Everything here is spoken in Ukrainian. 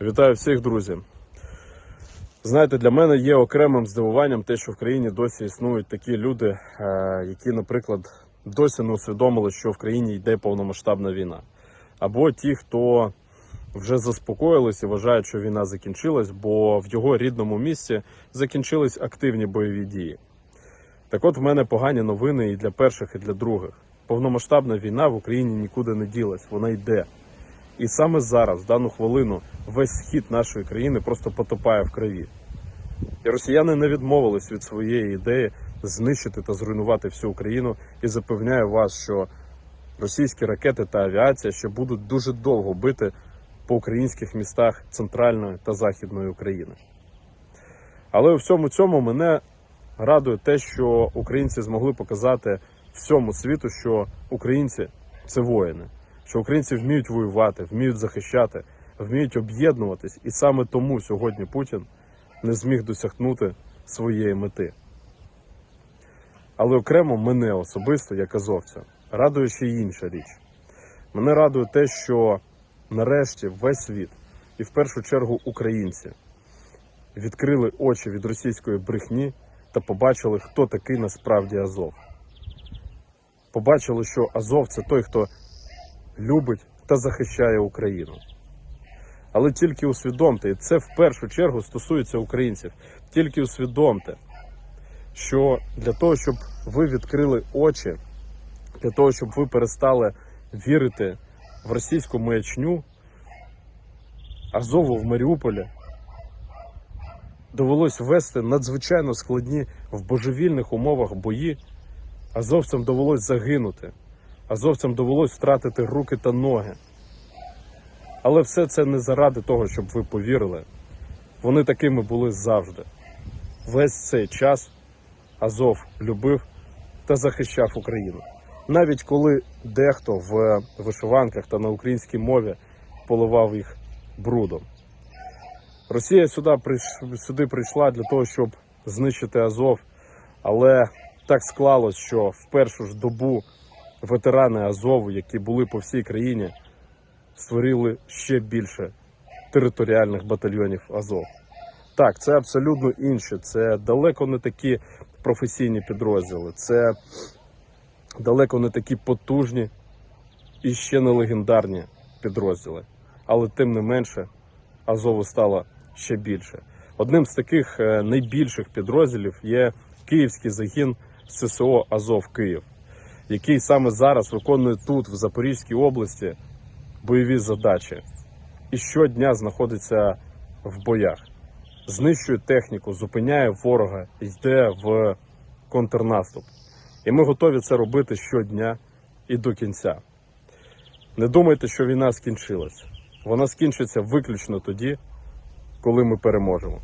Вітаю всіх, друзі. Знаєте, для мене є окремим здивуванням те, що в країні досі існують такі люди, е, які, наприклад, досі не усвідомили, що в країні йде повномасштабна війна. Або ті, хто вже заспокоїлись і вважають, що війна закінчилась, бо в його рідному місті закінчились активні бойові дії. Так от в мене погані новини і для перших, і для других. Повномасштабна війна в Україні нікуди не ділась, вона йде. І саме зараз, в дану хвилину, весь схід нашої країни просто потопає в крові. І росіяни не відмовились від своєї ідеї знищити та зруйнувати всю Україну і запевняю вас, що російські ракети та авіація ще будуть дуже довго бити по українських містах центральної та західної України. Але у всьому цьому мене радує те, що українці змогли показати всьому світу, що українці це воїни, що українці вміють воювати, вміють захищати, вміють об'єднуватись, і саме тому сьогодні Путін не зміг досягнути своєї мети. Але окремо мене особисто, як азовця, радує ще й інша річ. Мене радує те, що нарешті весь світ, і в першу чергу українці, відкрили очі від російської брехні та побачили, хто такий насправді Азов. Побачили, що Азов це той, хто любить та захищає Україну. Але тільки усвідомте, і це в першу чергу стосується українців. Тільки усвідомте, що для того, щоб ви відкрили очі, для того, щоб ви перестали вірити в російську маячню, Азову в Маріуполі довелось вести надзвичайно складні в божевільних умовах бої. Азовцям довелось загинути, азовцям довелось втратити руки та ноги. Але все це не заради того, щоб ви повірили. Вони такими були завжди. Весь цей час Азов любив та захищав Україну. Навіть коли дехто в вишиванках та на українській мові поливав їх брудом. Росія сюди, сюди прийшла для того, щоб знищити Азов, але так склалось, що в першу ж добу ветерани Азову, які були по всій країні, створили ще більше територіальних батальйонів Азов. Так, це абсолютно інше. Це далеко не такі професійні підрозділи, це далеко не такі потужні і ще не легендарні підрозділи. Але тим не менше, Азову стало ще більше. Одним з таких е, найбільших підрозділів є київський загін ССО Азов Київ, який саме зараз виконує тут, в Запорізькій області, бойові задачі і щодня знаходиться в боях, знищує техніку, зупиняє ворога, йде в контрнаступ. І ми готові це робити щодня і до кінця. Не думайте, що війна скінчилась. Вона скінчиться виключно тоді, коли ми переможемо.